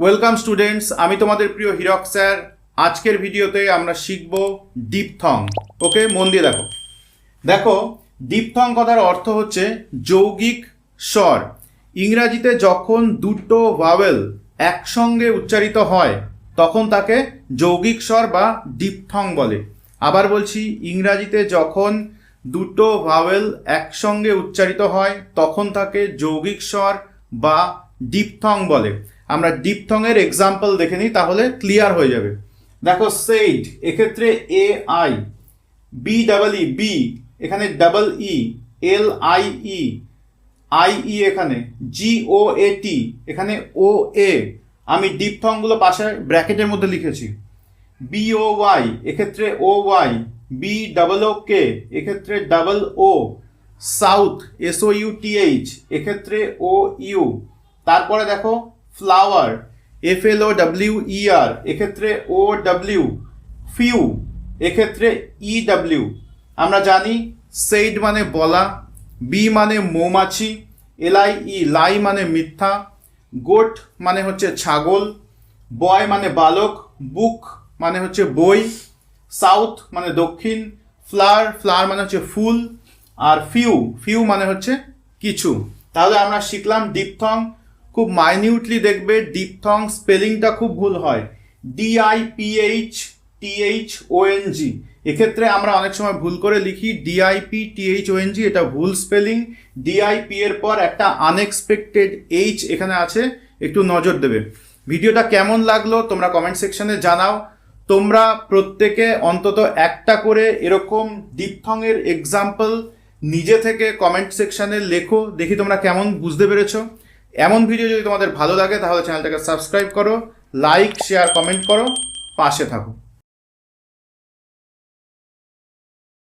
Welcome students আমি তোমাদের প্রিয় হিরক স্যার। আজকের ভিডিওতে আমরা শিখব ডিপথং। ওকে, মন দিয়ে দেখো। দেখো, ডিপথং কথার অর্থ হচ্ছে যৌগিক স্বর। ইংরাজিতে যখন দুটো ভাওয়েল একসঙ্গে উচ্চারিত হয়, তখন তাকে যৌগিক স্বর বা ডিপথং বলে। আবার বলছি, ইংরাজিতে যখন দুটো ভাওয়েল একসঙ্গে উচ্চারিত হয়, তখন তাকে যৌগিক স্বর বা ডিপথং বলে। আমরা ডিপথংয়ের এক্সাম্পল দেখে নিই, তাহলে ক্লিয়ার হয়ে যাবে। দেখো সেইড এক্ষেত্রে A I B double E B এখানে double E L I E I E এখানে জি ও এ টি এখানে ও এ আমি ডিপথংগুলো পাশে ব্র্যাকেটের মধ্যে লিখেছি। বি ও ওয়াই এক্ষেত্রে O Y B double O K এক্ষেত্রে double O south S O U T H এক্ষেত্রে ও ইউ তারপরে দেখো flower F L O W E R এক্ষেত্রে ও ডাব্লিউ ফিউ এক্ষেত্রে ই ডাব্লিউ আমরা জানি said মানে বলা বি মানে মৌমাছি এলআই ই লাই মানে মিথ্যা গোট মানে হচ্ছে ছাগল বয় মানে বালক বুক মানে হচ্ছে বই সাউথ মানে দক্ষিণ ফ্লাওয়ার ফ্লাওয়ার মানে হচ্ছে ফুল, আর ফিউ ফিউ মানে হচ্ছে কিছু। তাহলে আমরা শিখলাম ডিপথং খুব মাইনিউটলি দেখবে ডিপথং স্পেলিংটা খুব ভুল হয়। ডিআইপিএইচ টিএইচ ওএনজি এক্ষেত্রে আমরা অনেক সময় ভুল করে লিখি ডিআইপি টিএইচ ওএনজি এটা ভুল স্পেলিং ডিআইপি এর পর একটা আনএক্সপেক্টেড এইচ এখানে আছে, একটু নজর দেবে। ভিডিওটা কেমন লাগল তোমরা কমেন্ট সেকশনে জানাও। তোমরা প্রত্যেকে অন্তত একটা করে এরকম ডিপথংয়ের এক্সাম্পল নিজে থেকে কমেন্ট সেকশনে লেখো, দেখি তোমরা কেমন বুঝতে পেরেছ। এমন ভিডিও যদি তোমাদের ভালো লাগে, তাহলে চ্যানেলটাকে সাবস্ক্রাইব করো, লাইক, শেয়ার, কমেন্ট করো, পাশে থাকো।